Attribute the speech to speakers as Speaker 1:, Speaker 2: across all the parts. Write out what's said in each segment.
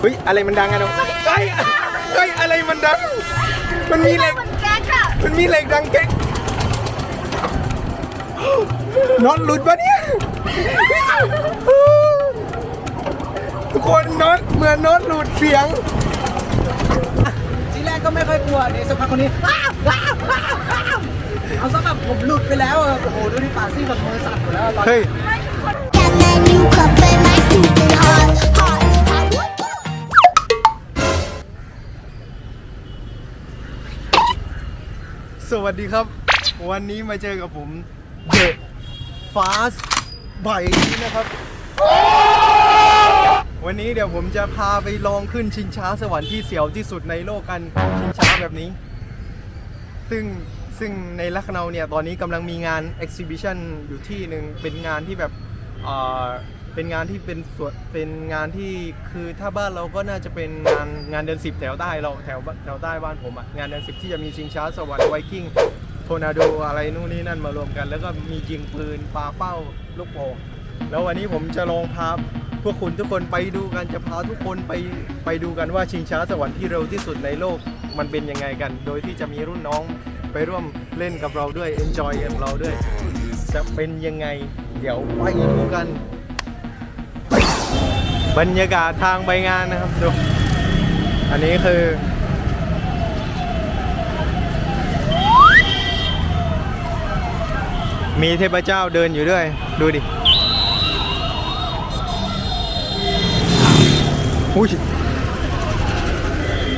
Speaker 1: เฮ้ยอะไรมันดังอะน้องเฮ้ยเฮ้ยอะไรมันดัง มันมีเหล็ก
Speaker 2: มันแก๊กอะ
Speaker 1: มันมีเหล็กดังเก๊กน็อตหลุดปะเนี่ย ทุกคนน็อตเหมือนน็อตหลุดเสียง
Speaker 3: ทีแรกก็ไม่ค่อยกลัวเนี่ยสักพักคนนี้อ้าวอ้าวอ้าวอ้าวเอาซะแบบผมหลุดไปแล้วอะโอ้โหดูที่ปากซี่แบบมือสั่นหมดแล้วอะตอนนี้
Speaker 1: เฮ้ย
Speaker 2: จากนั้นอยู่กั
Speaker 1: สวัสดีครับ วันนี้มาเจอกับผม The Fast ไบค์นะครับ วันนี้เดี๋ยวผมจะพาไปลองขึ้นชิงช้าสวรรค์ที่เสียวที่สุดในโลกกันชิงช้าแบบนี้ ซึ่งซึ่งในลัคนาเนี่ย ตอนนี้กำลังมีงาน exhibition อยู่ที่หนึ่งเป็นงานที่แบบ เป็นงานที่เป็นส่วนเป็นงานที่คือถ้าบ้านเราก็น่าจะเป็นงานงานเดือนสิบแถวใต้เราแถวแถวใต้บ้านผมอะงานเดือนสิบที่จะมีชิงช้าสวรรค์ไวกิ้งโทนาโดอะไรนู่นนี่นั่นมารวมกัน แล้วก็มียิงปืนปาเป้าลูกโป่งแล้ววันนี้ผมจะลองพาพวกคุณทุกคนไปดูกันจะพาทุกคนไปไปดูกันว่าชิงช้าสวรรค์ที่เร็วที่สุดในโลกมันเป็นยังไงกัน โดยที่จะมีรุ่นน้องไปร่วมเล่นกับเราด้วย enjoy กับเราด้วย จะเป็นยังไง เดี๋ยวไปดูกัน บรรยากาศทางไปงานนะครับดูอันนี้คือ มีเทพเจ้าเดินอยู่ด้วย ดูดิอุ้ย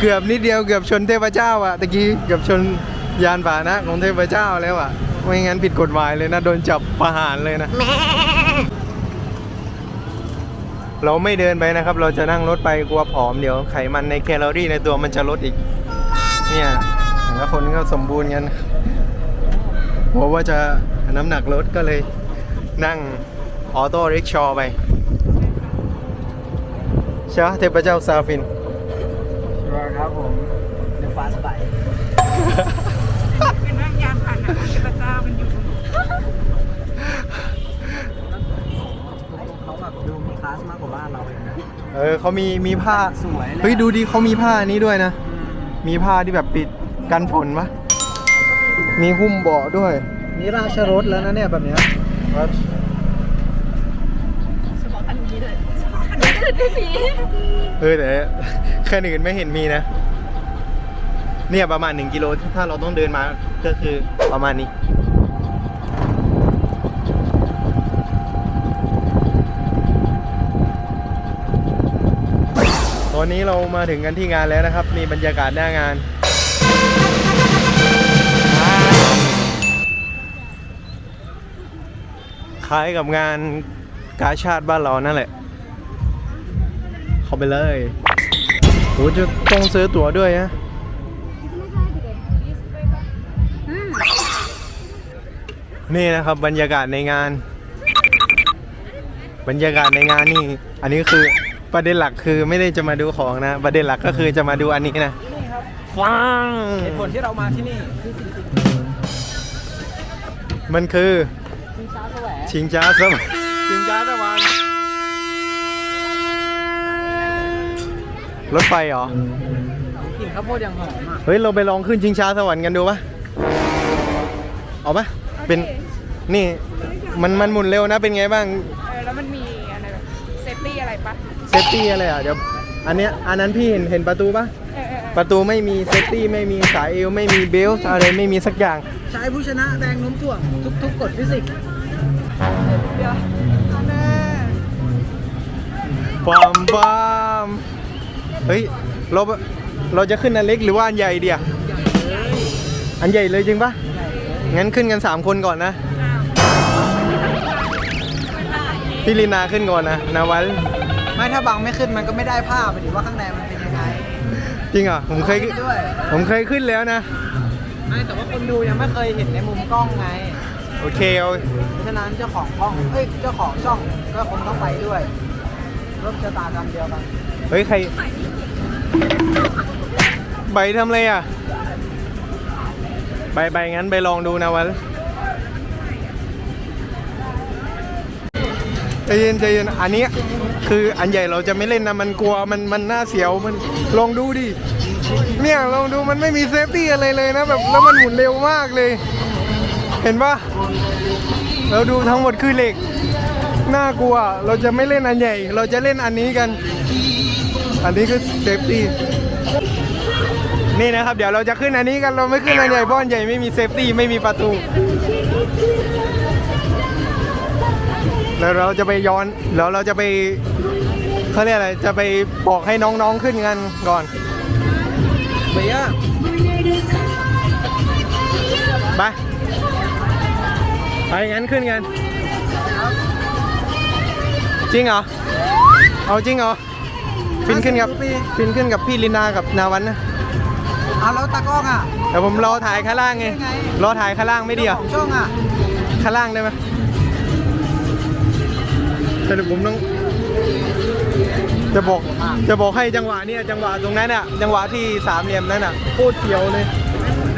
Speaker 1: เกือบนิดเดียวเกือบชนเทพเจ้าอะตะกี้เกือบชนยานป่าหนะของเทพเจ้าแล้วอะไม่งั้นผิดกฎหมายเลยนะ โดนจับประหารเลยนะ เราไม่เดินไปนะครับ เราจะนั่งรถไปกลัวผอมเดี๋ยวไขมันในแคลอรี่ในตัวมันจะลดอีก เนี่ยแต่ละคนก็สมบูรณ์กันเพราะว่าจะน้ำหนักลดก็เลยนั่งออโต้ริกชอว์ไปใช่เทพเจ้าซาฟิน
Speaker 3: ชัวร์ครับผมในฟ้าสบาย
Speaker 4: เป็นร่างยานผ่านนะเทพเจ้ามันอยู่ตรงนี้
Speaker 3: เขาแบบดูมีคลาสมากกว่าบ้านเราเลยนะ
Speaker 1: เออเขามีมีผ้า
Speaker 3: สวยเลย
Speaker 1: เฮ้ยดูดิเขามีผ้านี้ด้วยนะ มีผ้าที่แบบปิดกันฝนปะมีหุ้มเบาะด้วย
Speaker 3: นี่ราชรถแล้วนะเนี่ยแบบเนี้ย
Speaker 2: เฉพาะคันนี้เลยเฉพาะคันนี้เลยไม่มี
Speaker 1: เออแต่คันอื่นไม่เห็นมีนะ เนี่ยประมาณ 1กิโลถ้าเราต้องเดินมาก็คือประมาณนี้ อนนี้เรามาถึงกันที่งานแล้วนะครับ นี่บรรยากาศหน้างาน คล้ายกับงานกาชาติบ้านเรานั่นแหละ เข้าไปเลยโหจะต้องซื้อตั๋วด้วยนะนี่นะครับบรรยากาศในงาน บรรยากาศในงานนี่ อันนี้คือ ประเด็นหลักคือไม่ได้จะมาดูของนะ ประเด็นหลักก็คือจะมาดูอันนี้นะฟัง
Speaker 3: เหตุผลที่เรามาที่นี่คือจริง
Speaker 1: มันคือ
Speaker 3: ๆชิงช้าแสวง
Speaker 1: ชิงช้าสวรรค์ชิงช้าสวรรค์รถไฟเหรอ
Speaker 3: กลิ่นข้าวโพดยังหอมอะ
Speaker 1: เฮ้ย เราไปลองขึ้นชิงช้าสวรรค์กันดูปะเอาปะเป็น นี่ มันมันหมุนเร็วนะ เป็นไงบ้าง
Speaker 4: เซฟตี้อะไร
Speaker 1: อะเดี๋ยวอันเนี้ยอันนั้นพี่เห็นเห็นประตูปะ
Speaker 4: เออเออเออ
Speaker 1: ประตูไม่มีเซฟตี้ไม่มีสายเอวไม่มีเบลต์อะไรไม่มีสักอย่าง
Speaker 3: ชายผู้ชนะแรงโน้มถ่วงทุกๆกฎฟิสิกส์
Speaker 4: เดี๋ยวเอาแน่
Speaker 1: ความบ้ามเฮ้ย เราเราจะขึ้นอันเล็กหรือว่าอันใหญ่เดียวอันใหญ่เลยจริงปะงั้นขึ้นกัน 3 คนก่อนนะ พี่ลินาขึ้นก่อนนะนาวัล
Speaker 3: ไม่ถ้าบังไม่ขึ้นมันก็ไม่ได้ภาพไปดิว่าข้างในมันเป็นยังไง
Speaker 1: จริงเหรอผมเคย
Speaker 3: ด้วย
Speaker 1: ผมเคยขึ้นแล้วนะ
Speaker 3: ไม่แต่ว่าคนดูยังไม่เคยเห็นในมุมกล้องไง
Speaker 1: โอเคเอา
Speaker 3: เพราะฉะนั้นเจ้าของกล้องเอ้ยเจ้าของช่องก็คงต้องไปด้วยร่วมชะตากรรมเดียวกัน
Speaker 1: เฮ้ยใครใบทำอะไรอะ ใบใบงั้นไปลองดูนะวัล ใจเย็นใจเย็นอันนี้คืออันใหญ่เราจะไม่เล่นนะมันกลัวมันมันน่าเสียวมันลองดูดิเนี่ยลองดูมันไม่มีเซฟตี้อะไรเลยนะแบบแล้วมันหมุนเร็วมากเลย เห็นปะเราดูทั้งหมดคือเหล็กน่ากลัวเราจะไม่เล่นอันใหญ่ เราจะเล่นอันนี้กัน อันนี้คือเซฟตี้นี่นะครับ เดี๋ยวเราจะขึ้นอันนี้กันเราไม่ขึ้นอันใหญ่เพราะอันใหญ่ไม่มีเซฟตี้ไม่มีประตู แล้วเราจะไปย้อนแล้วเราจะไปเขาเรียกอะไรจะไปบอกให้น้องๆขึ้นกันก่อน
Speaker 3: เบียร์
Speaker 1: ไปไปงั้นขึ้นกัน จริงเหรอ เอาจริงเหรอฟินขึ้นกับฟินขึ้นกับพี่ลินากับนาวันนะ
Speaker 3: เอาแล้วตากล้องอะ
Speaker 1: เดี๋ยวผมรอถ่ายข้างล่างไง
Speaker 3: ไง
Speaker 1: รอถ่ายข้างล่างไม่ดีเหรอ
Speaker 3: ของช่องอะ
Speaker 1: ข้างล่างได้ไหม แต่เดี๋ยวผมต้อง จะบอกจะบอกให้จังหวะเนี่ยจังหวะตรงนั้นอะจังหวะที่สามเหลี่ยมนั้นอะโคตรเสียวเลย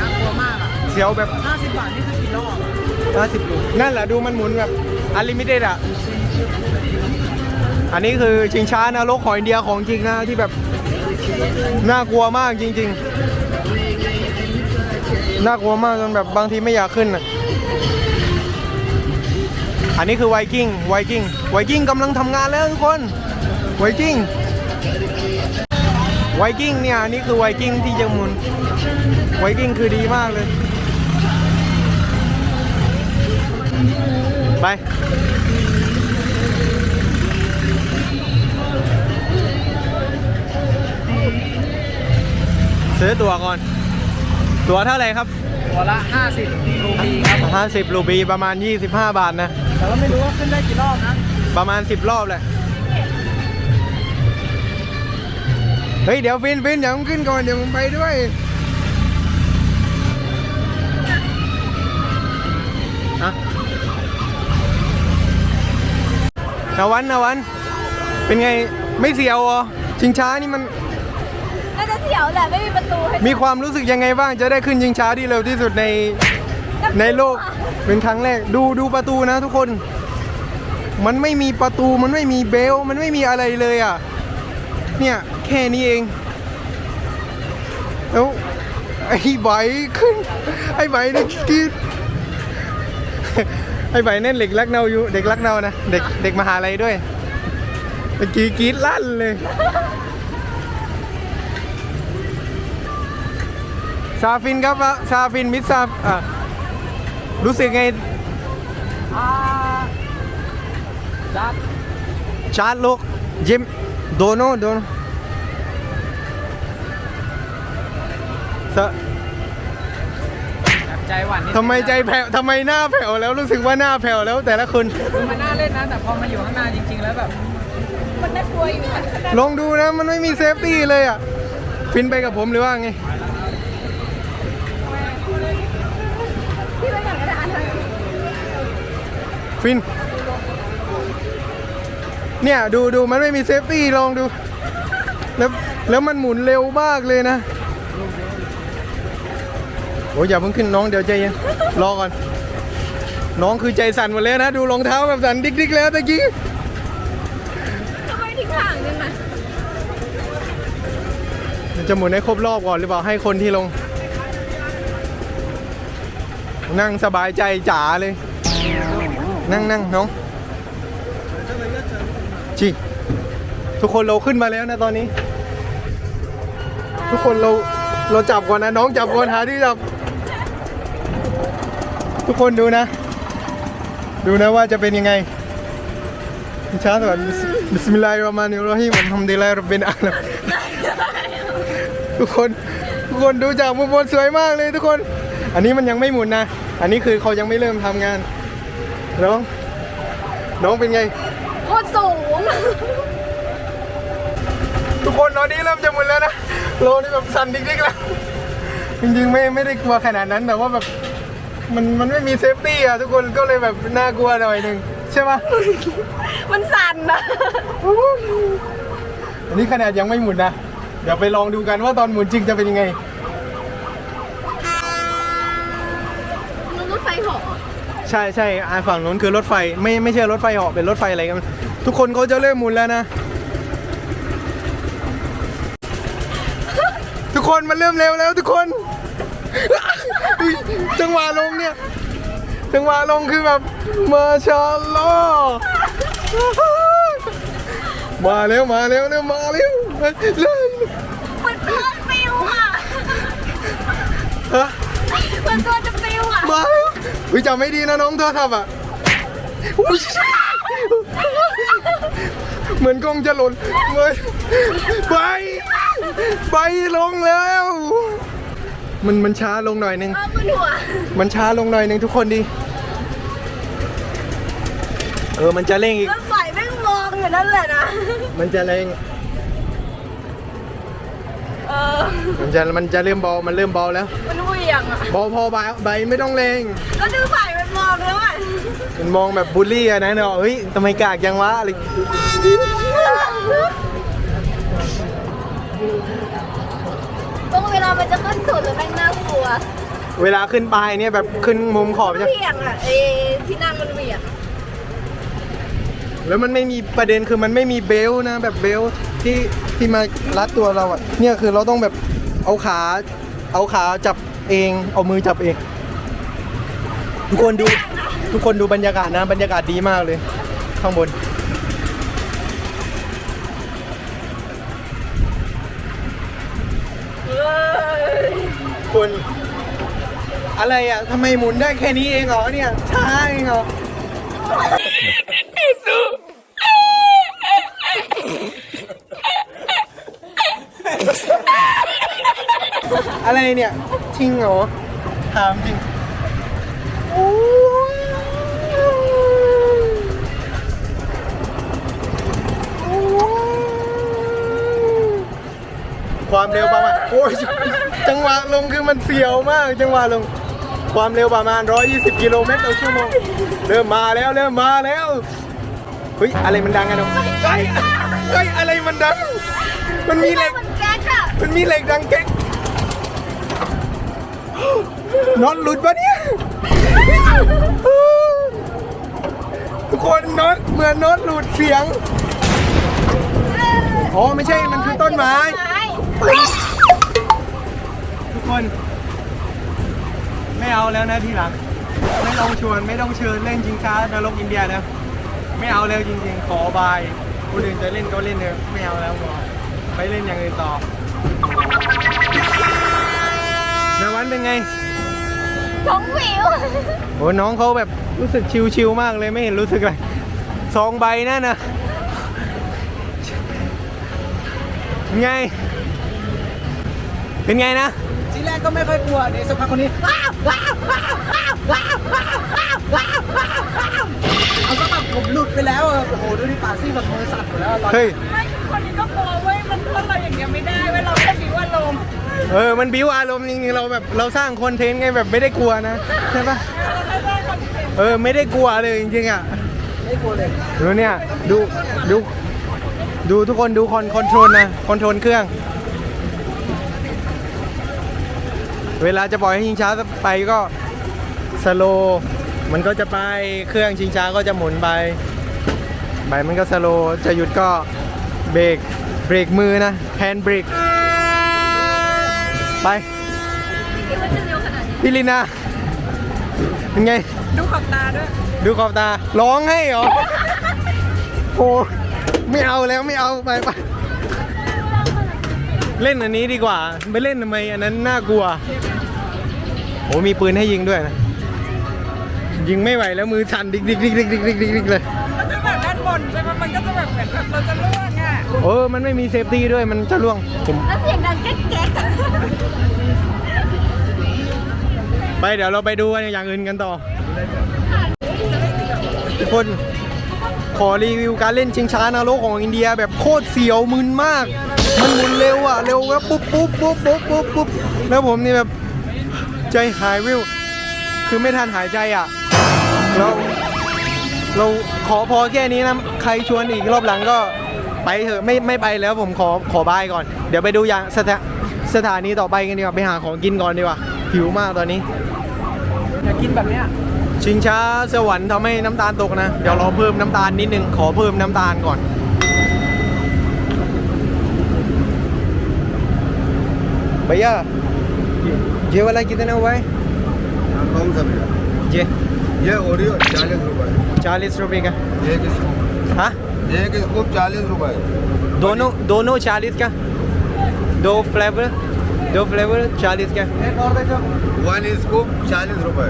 Speaker 3: น่ากลัวมากอะ
Speaker 1: เสียวแบบ
Speaker 3: 50บาทนี่คือกี่รอบ
Speaker 1: 50ลูกนั่นแหละดูมันหมุนแบบอันลิมิเต็ดอะอันนี้คือชิงช้านรกของอินเดียของจริงนะที่แบบน่ากลัวมากจริง ๆ น่ากลัวมากจนแบบบางทีไม่อยากขึ้นอะ อันนี้คือไวกิ้งไวกิ้งไวกิ้งกำลังทำงานแล้วทุกคนไวกิ้งไวกิ้งเนี่ยอันนี่คือไวกิ้งที่จะหมุนไวกิ้งคือดีมากเลย ไปซื้อตั๋วก่อน ตั๋วเท่าไหร่ครับ
Speaker 3: ตัวละ 50รูปีครับ
Speaker 1: 50รูปีประมาณ 25 บาทนะ
Speaker 3: แต่ว่าไม่รู้ว่าขึ้นได้กี่รอบนะ
Speaker 1: ประมาณ 10 รอบแหละเฮ้ย เดี๋ยวฟินฟินเดี๋ยวมึงขึ้นก่อน เดี๋ยวมึงไปด้วย ฮะนาวันนาวัน เป็นไงไม่เสียวเหรอชิงช้านี่มัน
Speaker 5: น่าจะเสียวแหละไม่มีประตูให้
Speaker 1: มีความรู้สึกยังไงบ้างจะได้ขึ้นชิงช้าที่เร็วที่สุดในในโลกเป็นครั้งแรกดูดูประตูนะทุกคน มันไม่มีประตูมันไม่มีเบลต์มันไม่มีอะไรเลยอะ เนี่ยแค่นี้เองแล้วไอ้ใบขึ้น ไอ้ใบนี่ที่ไอ้ใบนั่นเด็กรักเนาอยู่เด็กรักเนานะเด็กเด็กมหาลัยด้วยเมื่อกี้กรีดลั่นเลย ซาฟินครับซาฟินมิสซาอะรู้สึกไง
Speaker 3: ชาร์จลู
Speaker 1: กยิมโดโน
Speaker 3: โดโนใจหวั่น
Speaker 1: ทำไมใจแผ่วทำไมหน้าแผ่วแล้วรู้สึกว่าหน้าแผ่วแล้วแต่ละคน
Speaker 3: มันน่าเล่นนะแต่พอมาอยู่ข้างหน้าจริง ๆ แล้วแบบ
Speaker 5: มันน่ากลัวอยู่
Speaker 1: ลองดูนะมันไม่มีเซฟตี้เลยอะฟินไปกับผมหรือว่าไง ฟิน เนี่ย ดูดูมันไม่มีเซฟตี้ลองดู แล้วแล้วมันหมุนเร็วมากเลยนะ โอ้ยอย่าเพิ่งขึ้นน้องเดี๋ยวใจเย็นรอก่อน น้องคือใจสั่นหมดแล้วนะ ดูรองเท้าแบบสั่นดิ๊กๆแล้วตะกี้
Speaker 5: ทำไมทิ้งห่างจังนะ
Speaker 1: มันจะหมุนให้ครบรอบก่อนหรือเปล่าให้คนที่ลง นั่งสบายใจจ๋าเลย นั่งนั่งน้องจีทุกคนเราขึ้นมาแล้วนะตอนนี้ ทุกคนเราเราจับก่อนนะ น้องจับก่อนหาที่จับ ทุกคนดูนะ ดูนะว่าจะเป็นยังไงช้าก่อนบิสมิลลาฮิรเราะห์มานิรเราะฮีมอัลฮัมดุลิลลาฮิรับบิลอาลามีนทุกคนทุกคนดูจากมุมบนสวยมากเลยทุกคน อันนี้มันยังไม่หมุนนะ อันนี้คือเขายังไม่เริ่มทำงาน น้อง น้องเป็นไง
Speaker 5: โคตรสูง
Speaker 1: ทุกคนตอนนี้เริ่มจะหมุนแล้วนะโลนี่แบบสั่นดิ๊กๆแล้ว จริงๆไม่ไม่ได้กลัวขนาดนั้นแต่ว่าแบบมันมันไม่มีเซฟตี้อะทุกคนก็เลยแบบน่ากลัวหน่อยหนึ่งใช่ปะ
Speaker 5: มันสั่นนะ
Speaker 1: อันนี้ขนาดยังไม่หมุนนะ เดี๋ยวไปลองดูกันว่าตอนหมุนจริงจะเป็นยังไง
Speaker 5: มันรถไฟเหอ
Speaker 1: ใช่ใช่อ่าฝั่งนู้นคือรถไฟไม่ไม่ใช่รถไฟเหาะเป็นรถไฟอะไรกันทุกคนเขาจะเริ่มหมุนแล้วนะ ทุกคนมันเริ่มเร็วแล้วทุกคนอุ๊ยจังหวะลงเนี่ย จังหวะลงคือแบบมาชาอัลลอฮ์มาเร็วมาเร็วเร็วมาเร็วเร็ว
Speaker 5: มันตัวฟิวอะ
Speaker 1: ฮะ
Speaker 5: มันตัวจะฟิวอะ
Speaker 1: มาเร็ว วิจำไม่ดีนะน้องเธอทำอะอุ๊ยเหมือนกล้องจะหล่นเลยไป ไปลงแล้ว มันมันช้าลงหน่อยนึง
Speaker 5: เอามันหัว
Speaker 1: มันช้าลงหน่อยนึงทุกคนดี เออมันจะเร่งอีก
Speaker 5: รถไฟแม่งมองอยู่นั่นแหละนะ
Speaker 1: มันจะเร่ง
Speaker 5: เออ
Speaker 1: มันจะมันจะเริ่มเบา มันเริ่มเบาแล้ว
Speaker 5: มันเหวี่ยงอะ
Speaker 1: เบาพอใบใบไม่ต้องเร่ง
Speaker 5: ก็ดูไฟมันมองแล้วอะ
Speaker 1: มันมองแบบบูลลี่อะนะเนาะเฮ้ยทำไมกากยังวะอะไร
Speaker 5: ตรงเวลามันจะขึ้นสุดแล้วแม่งน่ากลัว
Speaker 1: เวลาขึ้นไปเนี่ยแบบขึ้นมุมขอบ
Speaker 5: มัน
Speaker 1: ใช่
Speaker 5: เหวี่ยงอะเอ้ที่นั่งมันเหวี่ยง
Speaker 1: แล้วมันไม่มีประเด็นคือมันไม่มีเบลต์นะแบบเบลต์ ที่ที่มารัดตัวเราอะเนี่ยคือเราต้องแบบเอาขา เอาขาจับเองเอามือจับเอง ทุกคนดูทุกคนดูบรรยากาศนะบรรยากาศดีมากเลย ข้างบนคุณอะไรอะทำไมหมุนได้แค่นี้เองเหรอเนี่ยช้าเองเหรอ อะไรเนี่ยจริงเหรอ ถามจริงความเร็วประมาณโอ้ยจังหวะลงคือมันเสียวมาก จังหวะลง ความเร็วประมาณ 120 กิโลเมตรต่อชั่วโมง เริ่มมาแล้วเริ่มมาแล้ว เฮ้ย อะไรมันดังกันเนาะเฮ้ยเฮ้ยอะไรมันดัง มันมีเหล็ก
Speaker 5: มัน
Speaker 1: มีเหล็กดังเก๊กน็อตหลุดปะเนี่ยทุกคนน็อตเหมือนน็อตหลุดเสียงอ๋อไม่ใช่มันคือต้นไม้ ทุกคน ไม่เอาแล้วนะที่หลัง ไม่ต้องชวนไม่ต้องเชิญเล่นจิงช้านรกอินเดียนะไม่เอาแล้วจริงๆ ขอบายคนอื่นจะเล่นก็เล่นเถอะไม่เอาแล้วพอไปเล่นอย่างอื่นต่อ นาวันเป็นไง
Speaker 5: ท้องฟิว
Speaker 1: โอ้น้องเขาแบบรู้สึกชิวๆมากเลยไม่เห็นรู้สึกอะไรสองใบนั่นนะไง เป็นไงนะ
Speaker 3: ทีแรกก็ไม่ค่อยกลัวเดี๋ยวสักพักคนนี้ว้าวว้าวว้าวว้าวว้าวว้าวว้าวว้าวว้าวว้าวเอาซะแบบผมหลุดไปแล้วอะโอ้โหดูดิปากซี่แบบมือสั่นหมดแล้วตอนนี้
Speaker 1: เฮ้ย
Speaker 4: ไม่คนนี้ก็กลัวเว้ยมันเพื่อนเราอย่างเงี้ยไม่ได้เว้ยเราแค่มีว่าลมณ์
Speaker 1: เออ มันบิ้วอารมณ์จริงๆ เราแบบเราสร้างคอนเทนต์ไงแบบไม่ได้กลัวนะ ใช่ปะ
Speaker 4: เราได้คอนเทนต์
Speaker 1: เออ ไม่ได้กลัวเลยจริงๆอะ
Speaker 3: ไม่กลัวเลย
Speaker 1: ดูเนี่ย ดู ดู ดูทุกคนดูคอนคอนโทรลนะ คอนโทรลเครื่อง เวลาจะปล่อยให้ชิงช้าไปก็สโลว์มันก็จะไปเครื่องชิงช้าก็จะหมุนไปไปมันก็สโลว์จะหยุดก็เบรกเบรกมือนะแฮนด์เบรกไป
Speaker 5: คิดว่าจะเร็วขนาดนี้
Speaker 1: พี่ลินาเป็นไง
Speaker 4: ดูขอบตาด้วย
Speaker 1: ดูขอบตาร้องให้เหรอโอ้ไม่เอาแล้วไม่เอาไปไปเล่นอันนี้ดีกว่า ไปเล่นทำไมอันนั้นน่ากลัว โอ้มีปืนให้ยิงด้วยนะ ยิงไม่ไหวแล้วมือสั่นดิกดิกดิกดิกดิกดิกดิกดิกเลย
Speaker 4: มันจะแบบด้านบนใช่ไหมมันก็จะแบบเหมือนแบบเราจะล่วงอะ
Speaker 1: เออมันไม่มีเซฟตี้ด้วยมันจะล่วงผม
Speaker 5: แล้วเสียงดังแก๊กแก๊กอะ
Speaker 1: ไปเดี๋ยวเราไปดูอย่างอื่นกันต่อ ทุกคนขอรีวิวการเล่นชิงช้านรกของอินเดียแบบโคตรเสียวมึนมาก มันหมุนเร็วอะ เร็วแล้วปุ๊บปุ๊บปุ๊บปุ๊บปุ๊บปุ๊บแล้วผมนี่แบบ ใจหายวิว คือไม่ทันหายใจอะเราเราขอพอแค่นี้นะ ใครชวนอีกรอบหลังก็ไปเถอะไม่ไม่ไปแล้วผมขอขอบายก่อน เดี๋ยวไปดูอย่างสถาสถานีต่อไปกันดีกว่า ไปหาของกินก่อนดีกว่า หิวมากตอนนี้
Speaker 3: อยากกินแบบเนี้ย
Speaker 1: ชิงช้าสวรรค์ทำให้น้ำตาลตกนะ เดี๋ยวเราเพิ่มน้ำตาลนิดนึง ขอเพิ่มน้ำตาลก่อน भैया ये वाला कितने हुआ है
Speaker 6: कौन सा भैया
Speaker 1: ये
Speaker 6: ये ओरियो चालीस रुपए
Speaker 1: चालीस रुपए का
Speaker 6: एक स्कूप
Speaker 1: हाँ
Speaker 6: एक स्कूप चालीस रुपए
Speaker 1: दोनों दोनों चालीस का दो फ्लेवर दो फ्लेवर चालीस का
Speaker 6: वन स्कूप चालीस रुपए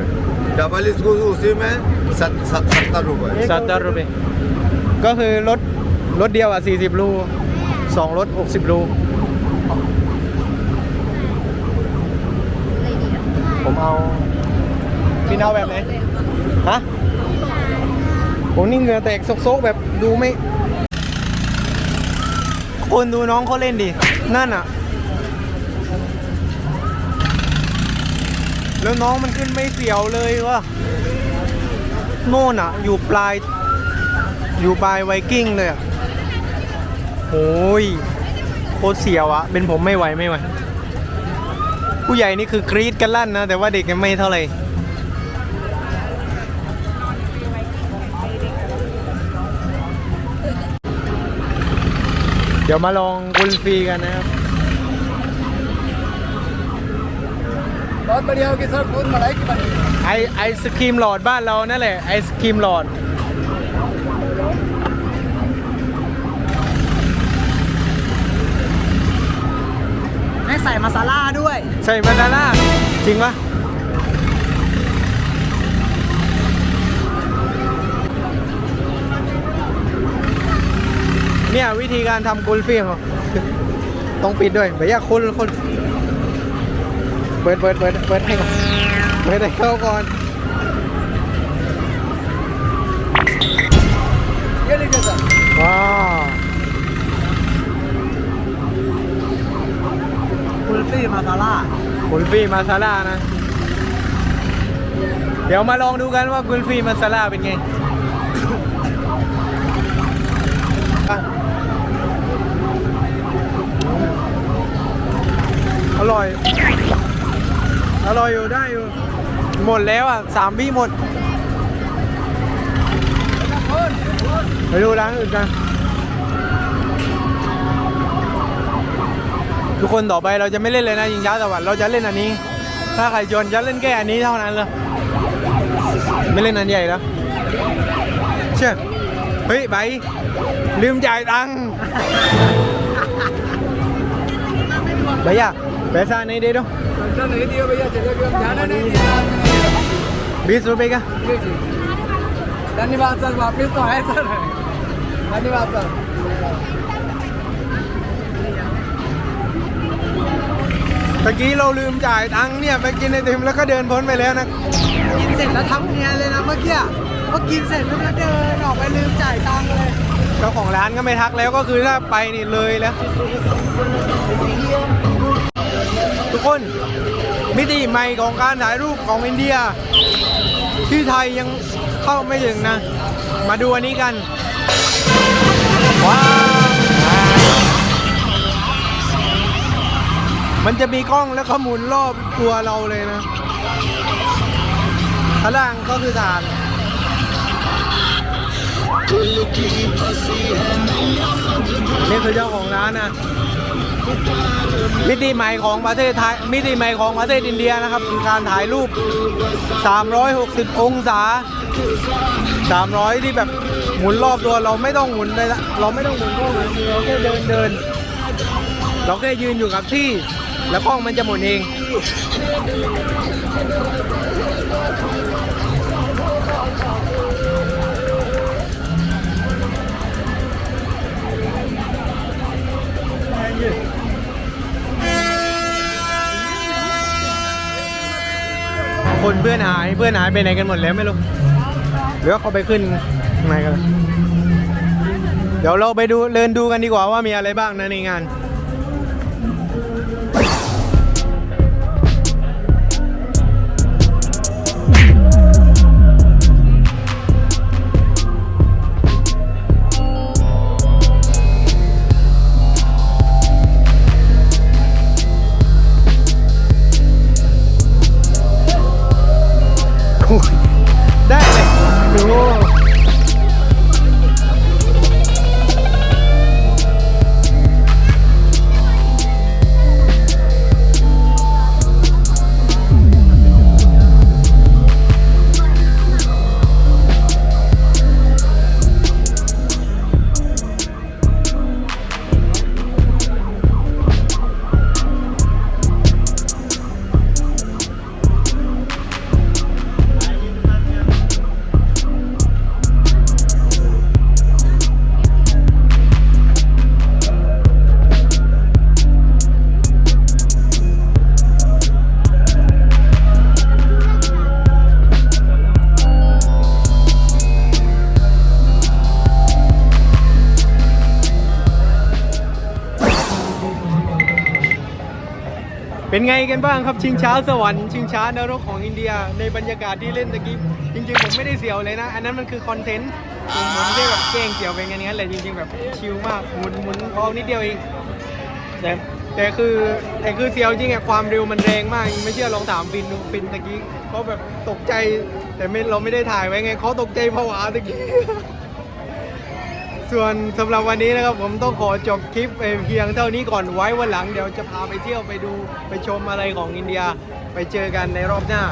Speaker 6: डबल स्कूप उसी में सत- सत- सत्तर रुपए
Speaker 1: สามรุปก็คือรถรถเดียวอ่ะ 40 รูสองรถ 60 รู เอาพี่เอาแบบไหนฮะผมนี่เหงื่อแตกโซกๆแบบดูไม่คนดูน้องเขาเล่นดิ นั่นอะ แล้วน้องมันขึ้นไม่เสียวเลยวะโน่นอะ อยู่ปลาย อยู่ปลายไวกิ้งเลยอะโอ้ยโคตรเสียวอะเป็นผมไม่ไหวไม่ไหว ผู้ใหญ่นี่คือกรี๊ดกันลั่นนะ แต่ว่าเด็กยังไม่เท่าไหร่ เดี๋ยวมาลองกุลฟีกันนะครับ
Speaker 3: बहुत बढ़िया होगी सर दूध मलाई की बनी
Speaker 1: ไอไอศครีมหลอดบ้านเรานั่นแหละ ไอศครีมหลอด
Speaker 3: ใส่มาซาล่าด้วย
Speaker 1: ใส่มาซาล่าจริงปะเนี่ยวิธีการทำกุลฟี่เขาต้องปิดด้วยไปบยากคนคนเปิดเปิดเปิดเปิดให้ก่อนเปิดให้เข้าก่อน
Speaker 3: ว้า
Speaker 1: ว ฟี่มาซา
Speaker 3: ร่า
Speaker 1: กุลฟี่มาซาร่านะ เดี๋ยวมาลองดูกันว่าคุลฟี่มาซาร่าเป็นไงอร่อย อร่อยอยู่ได้อยู่ หมดแล้วอะสามวิหมด ไปดูร้านอื่นกัน ทุกคนต่อไปเราจะไม่เล่นเลยนะยิงช้าสวรรค์เราจะเล่นอันนี้ ถ้าใครชวนจะเล่นแค่อันนี้เท่านั้นเลยไม่เล่นอันใหญ่แล้วเชื่อเฮ้ยไปลืมจ่ายตังค์ไปย่าपैसा नहीं दे दो
Speaker 3: पैसा नहीं दिया भैया जलेबी हम जाने नहीं दिया
Speaker 1: बीस रुपए का
Speaker 3: जी जी धन्यवाद सर वापिस तो आए सर धन्यवाद सर
Speaker 1: ตะกี้เราลืมจ่ายตังค์เนี่ยไปกินไอติมแล้วก็เดินพ้นไปแล้วนะ
Speaker 3: กินเสร็จแล้วทำเนียนเลยนะเมื่อกี้เมื่อกินเสร็จแล้วก็เดินออกไปลืมจ่ายตังค์เลย
Speaker 1: เจ้าของร้านก็ไม่ทักแล้วก็คือถ้าไปนี่เลยแล้ว ทุกคนมิติใหม่ของการถ่ายรูปของอินเดีย ที่ไทยยังเข้าไม่ถึงนะ มาดูอันนี้กัน ว้าว มันจะมีกล้องแล้วก็หมุนรอบตัวเราเลยนะข้างล่างก็คือฐานนี่คือเจ้าของร้านนะมิติใหม่ของประเทศไทยมิติใหม่ของประเทศอินเดียนะครับคือการถ่ายรูป 360 องศา 300 ที่แบบหมุนรอบตัวเราไม่ต้องหมุนเลยละเราไม่ต้องหมุนกล้องเราแค่เดินเดินเราแค่ยืนอยู่กับที่ แล้วกล้องมันจะหมุนเองคนเพื่อนหายเพื่อนหายไปไหนกันหมดแล้วไม่รู้หรือว่าเขาไปขึ้นข้างในกัน เดี๋ยวเราไปดูเดินดูกันดีกว่าว่ามีอะไรบ้างนะในงาน เป็นไงกันบ้างครับชิงช้าสวรรค์ชิงช้านรกของอินเดีย ในบรรยากาศที่เล่นตะกี้จริงๆผมไม่ได้เสียวเลยนะ อันนั้นมันคือคอนเทนต์ผมผมไม่ได้แบบแกล้งเสียวเป็นอย่างนั้นเลยจริงๆแบบชิลมากหมุนหมุนท้อนิดเดียวเองแต่แต่คือแต่คือเสียวจริงอะความเร็วมันแรงมาก ไม่เชื่อลองถามฟินดูฟินตะกี้เขาแบบตกใจแต่ไม่เราไม่ได้ถ่ายไว้ไงเขาตกใจผวาตะกี้ ส่วนสำหรับวันนี้นะครับผมต้องขอจบคลิปเพียงเท่านี้ก่อนไว้วันหลังเดี๋ยวจะพาไปเที่ยวไปดูไปชมอะไรของอินเดียไปเจอกันในรอบหน้า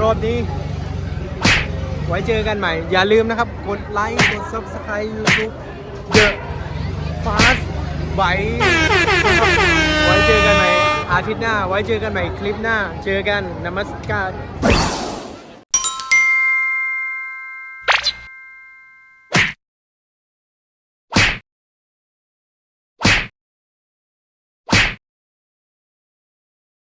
Speaker 1: รอบนี้ ไว้เจอกันใหม่ อย่าลืมนะครับ กดไลค์กด subscribe YouTube The Fast Bite ไว้เจอกันใหม่อาทิตย์หน้า ไว้เจอกันใหม่คลิปหน้า เจอกันนมัสการ